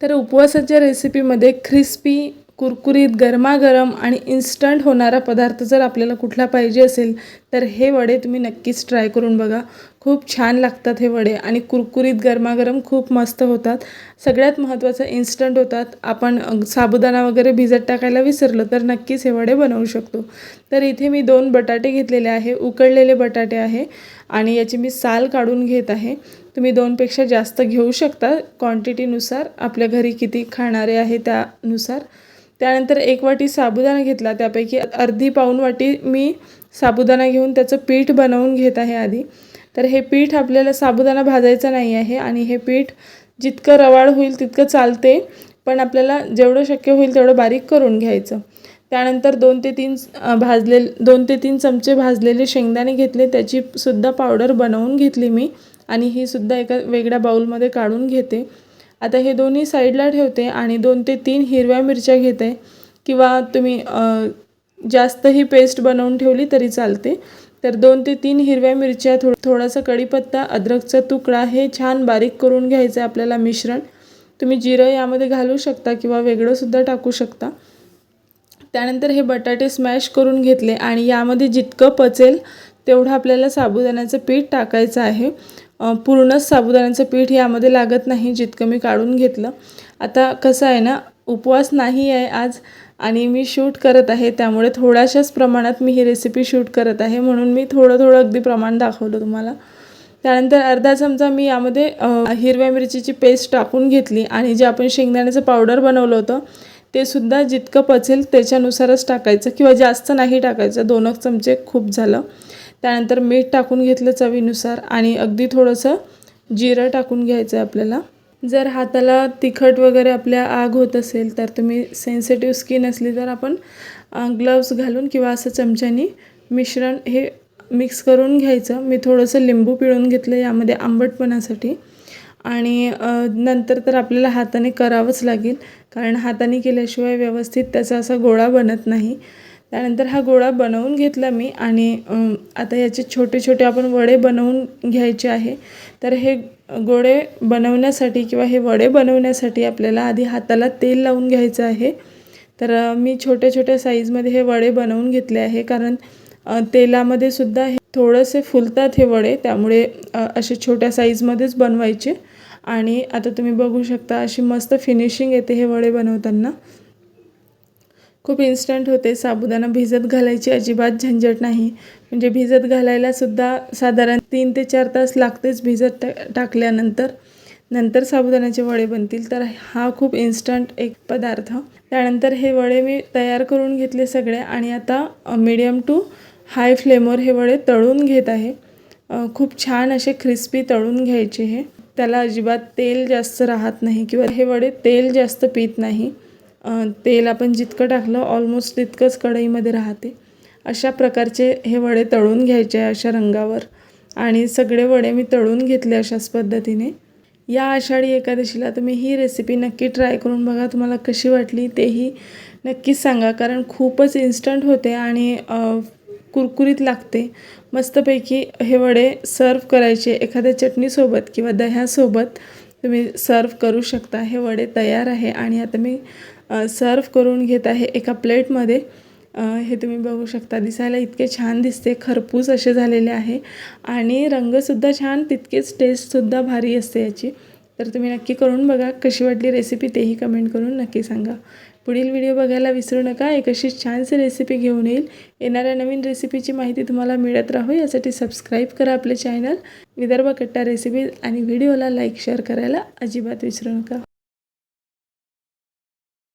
तर उपवासाच्या रेसिपीमध्ये क्रिस्पी कुरकुरीत गरमागरम आणि इन्स्टंट होणारा पदार्थ जर आपल्याला कुठला पाहिजे असेल तर हे वडे तुम्ही नक्कीच ट्राय करून बघा. खूप छान लागतात हे वडे आणि कुरकुरीत गरमागरम खूप मस्त होतात. सगळ्यात महत्त्वाचं इन्स्टंट होतात. आपण साबुदाणा वगैरे भिजत टाकायला विसरलो तर नक्कीच हे वडे बनवू शकतो. तर इथे मी दोन बटाटे घेतलेले आहे. उकळलेले बटाटे आहे आणि याची मी साल काढून घेत आहे. तुम्ही दोनपेक्षा जास्त घेऊ शकता. क्वांटिटीनुसार आपल्या घरी किती खाणारे आहे त्यानुसार. त्यानंतर एक वाटी साबुदाणा घेतला. त्यापैकी अर्धी पाऊण वाटी मी साबुदाणा घेऊन त्याचं पीठ बनवून घेत आहे आधी. तर हे पीठ आपल्याला साबुदाणा भाजायचा नाही आहे आणि हे पीठ जितकं रवाळ होईल तितकं चालते. पण आपल्याला जेवढं शक्य होईल तेवढं बारीक करून घ्यायचं. त्यानंतर दोन ते तीन भाजले दोन ते तीन चमचे भाजलेले शेंगदाणे घेतले. त्याची सुद्धा पावडर बनवून घेतली मी आणि ही सुद्धा एका वेगळ्या बाऊलमध्ये काढून घेते. आता हे दोन्ही साईडला ठेवते आणि दोन ते तीन हिरव्या मिरच्या घेते. किंवा तुम्ही जास्त ही पेस्ट बनवून ठेवली तरी चालते. तर दोन ते तीन हिरव्या मिरच्या थोड थोडासा कढीपत्ता अद्रकचा तुकडा हे छान बारीक करून घ्यायचं आहे आपल्याला मिश्रण. तुम्ही जिरं यामध्ये घालू शकता किंवा वेगळंसुद्धा टाकू शकता. त्यानंतर हे बटाटे स्मॅश करून घेतले आणि यामध्ये जितकं पचेल तेवढं आपल्याला साबुदाण्याचं पीठ टाकायचं आहे. पूर्णच साबुदाण्याचं पीठ यामध्ये लागत नाही जितकं मी काढून घेतलं. आता कसं आहे ना उपवास नाही आहे आज आणि मी शूट करत आहे त्यामुळे थोड्याशाच प्रमाणात मी ही रेसिपी शूट करत आहे म्हणून मी थोडं थोडं अगदी प्रमाण दाखवलं तुम्हाला. त्यानंतर अर्धा चमचा मी यामध्ये हिरव्या मिरचीची पेस्ट टाकून घेतली आणि जे आपण शेंगदाण्याचं पावडर बनवलं होतं ते सुद्धा जितकं पचेल त्याच्यानुसारच टाकायचं किंवा जास्त नाही टाकायचं दोनच चमचे खूप झालं. त्यानंतर मीठ टाकून घेतलं चवीनुसार आणि अगदी थोडंसं जिरं टाकून घ्यायचं आहे आपल्याला. जर हाताला तिखट वगैरे आपल्या आग होत असेल तर तुम्ही सेन्सिटिव्ह स्किन असली तर आपण ग्लव्स घालून किंवा असं चमच्यानी मिश्रण हे मिक्स करून घ्यायचं. मी थोडंसं लिंबू पिळून घेतलं यामध्ये आंबटपणासाठी. आणि नंतर तर आपल्याला हाताने करावंच लागेल कारण हाताने केल्याशिवाय व्यवस्थित त्याचा असा गोळा बनत नाही. त्यानंतर हा गोळा बनवून घेतला मी आणि आता याचे छोटे छोटे आपण वडे बनवून घ्यायचे आहे. तर हे गोळे बनवण्यासाठी किंवा हे वडे बनवण्यासाठी आपल्याला आधी हाताला तेल लावून घ्यायचं आहे. तर मी छोट्या छोट्या साईजमध्ये हे वडे बनवून घेतले आहे कारण तेलामध्ये सुद्धा हे थोडेसे फुलतात हे वडे त्यामुळे असे छोट्या साईजमध्येच बनवायचे. आणि आता तुम्ही बघू शकता अशी मस्त फिनिशिंग येते हे वडे बनवताना. खूप इन्स्टंट होते. साबुदाणा भिजत घालायची अजिबात झंझट नाही. म्हणजे भिजत घालायलासुद्धा साधारण तीन ते चार तास लागतेच भिजत टा टाकल्यानंतर. नंतर साबुदाण्याचे वडे बनतील. तर हा खूप इन्स्टंट एक पदार्थ. त्यानंतर हे वडे मी तयार करून घेतले सगळे आणि आता मीडियम टू हाय फ्लेमवर हे वडे तळून घेत आहे. खूप छान असे क्रिस्पी तळून घ्यायचे हे. त्याला अजिबात तेल जास्त राहत नाही किंवा हे वडे तेल जास्त पित नाही. तेल आपण जितकं टाकलं ऑलमोस्ट तितकंच कढईमध्ये राहते. अशा प्रकारचे हे वडे तळून घ्यायचे अशा रंगावर. आणि सगळे वडे मी तळून घेतले अशाच पद्धतीने. या आषाढी एकादशीला तुम्ही ही रेसिपी नक्की ट्राय करून बघा तुम्हाला कशी वाटली तेही नक्कीच सांगा. कारण खूपच इन्स्टंट होते आणि कुरकुरीत लागते. मस्तपैकी हे वडे सर्व करायचे एखाद्या चटणीसोबत किंवा दह्यासोबत. तुम्ही सर्व करू शकता. हे वडे तयार आहे आणि आता मी सर्व करून घेत आहे एका प्लेटमध्ये. हे तुम्ही बघू शकता. दिसायला इतके छान दिसते. खरपूस असे झालेले आहे. आणि रंगसुद्धा छान तितकेच टेस्टसुद्धा भारी असते याची. तर तुम्ही नक्की करून बघा कशी वाटली रेसिपी तेही कमेंट करून नक्की सांगा. पुढील व्हिडिओ बघायला विसरू नका एक अशी छानशी रेसिपी घेऊन येईल. येणाऱ्या नवीन रेसिपीची माहिती तुम्हाला मिळत राहो यासाठी सबस्क्राईब करा आपले चॅनल विदर्भ कट्टा रेसिपीज आणि व्हिडिओला लाईक शेअर करायला अजिबात विसरू नका.